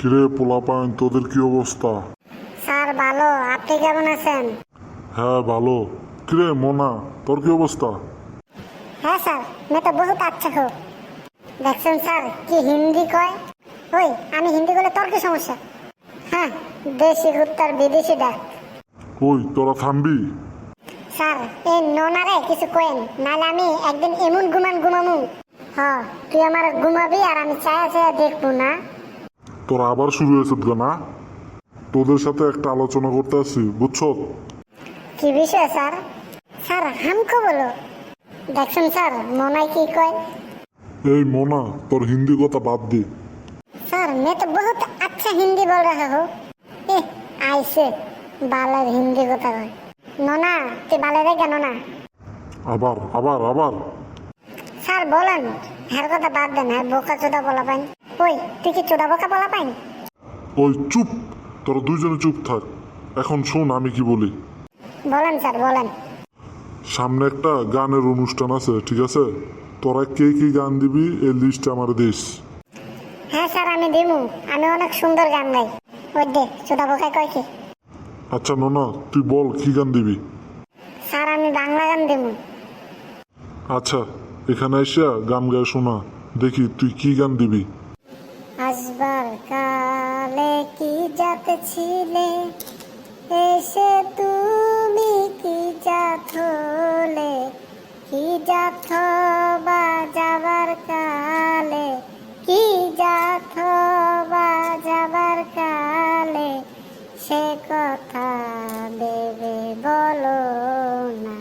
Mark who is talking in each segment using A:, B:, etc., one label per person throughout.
A: কিরে পোলাপান তোদের কি অবস্থা?
B: স্যার ভালো। আপনি কেমন আছেন?
A: হ্যাঁ ভালো। কিরে মোনা তোর কি অবস্থা?
B: হ্যাঁ স্যার মে তো বহুত আচ্ছা হো। দেখছেন স্যার কি হিন্দি কয়? ওই আমি হিন্দি বলে তোর কি সমস্যা? হ্যাঁ দেশি কুত্তার বিদেশি ডাক।
A: ওই তোরা থামবি?
B: স্যার এই নোনারে কিছু কোয়েন নাহলে আমি একদিন এমন গুমান ঘুমামু হ তুই আমার ঘুমাবি আর আমি চায়া চায়া দেখব না?
A: তোরা আবার শুরু হয়েছে তো না তোদের সাথে একটা আলোচনা করতে আসছি বুঝছো
B: কি বিষয় স্যার স্যার হামকো বলো দেখছেন স্যার মনাই কি কয়
A: এই মোনা তোর হিন্দি কথা বাদ দে
B: सर मैं तो बहुत अच्छा हिंदी बोल रहा हूँ ए, ऐसे बालर हिंदी को तो নোনা তুই বালে রে কেন না
A: আবার আবার আবার
B: স্যার বলেন হ্যার কথা বাদ দেন হ্যাঁ বোকা চোদা বলা পাইন ওই তুই কি চোদা বোকা বলা পাইন
A: ওই চুপ তোরা দুইজনে চুপ থাক। এখন শোন আমি কি বলি।
B: বলেন স্যার বলেন।
A: সামনে একটা গানের অনুষ্ঠান আছে ঠিক আছে? তোরা কে কি গান দিবি এই লিস্ট আমার দিস।
B: হ্যাঁ স্যার আমি দিমু। আমি অনেক সুন্দর গান গাই। ওই দে চোদা বোকায় কয় কি?
A: আচ্ছা নোনা তুই বল কি গান দিবি?
B: স্যার আমি বাংলা গান দিমু।
A: আচ্ছা এখানে এসে গান গায়ে শোনা। দেখি তুই কি গান দিবি?
B: আসবার কালে কি জাত ছিলে? এসে তুমি কি জাত হলে? কি জাত বা যাবার কালে? কি জাত বা যাবার কালে? সে কথা দেবে বলো না।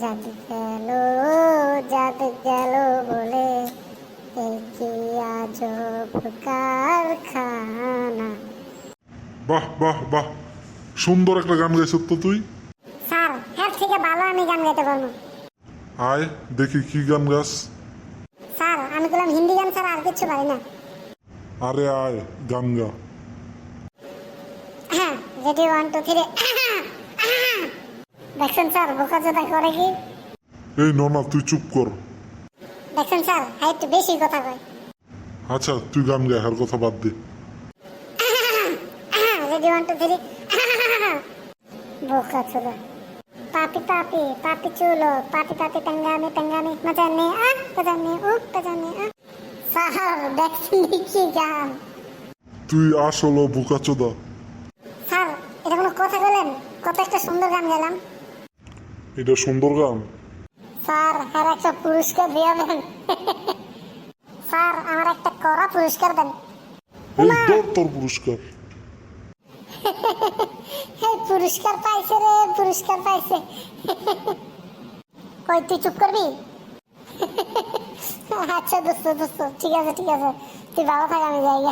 B: জাত গেল জাত গেল বলে আজব কারখানা।
A: বাহ বাহ বাহ। সুন্দর একটা গান গাইছ তো তুই।
B: স্যার হ্যাঁ থেকে ভালো আমি গান গাইতে পারব।
A: আয় দেখি কি গান গাছ
B: স্যার আমি বললাম হিন্দি গান স্যার আর কিছু পারি না।
A: আরে আয় গান গা।
B: হ্যাঁ রেডি ওয়ান টু থ্রি দেখছেন স্যার বোকা করে কি?
A: এই ননা তুই চুপ কর।
B: দেখছেন স্যার একটু বেশি কথা কয়।
A: আচ্ছা তুই গান গায় হার কথা বাদ দে।
B: রেডি ওয়ান টু থ্রি বোকা চোদা পাপি পাপি পাপি চুলো। পাপি পাপি পেঙ্গামি পেঙ্গামি। মজানে আ মজানে ও মজানে আ কি গান।
A: তুই আসলো বোকাচোদা
B: স্যার এটা কোনো কথা বলেন? কত একটা সুন্দর গান গেলাম।
A: এটা সুন্দর গান?
B: স্যার আর একটা পুরস্কার দিয়ে দেন। স্যার আমার একটা কড়া পুরস্কার দেন।
A: তোর তোর পুরস্কার।
B: পুরস্কার পাইছে রে পুরস্কার পাইছে। কই তুই চুপ করবি? আচ্ছা দোস্ত দোস্ত ঠিক আছে ঠিক আছে। তুই ভালো থাক আমি যাই।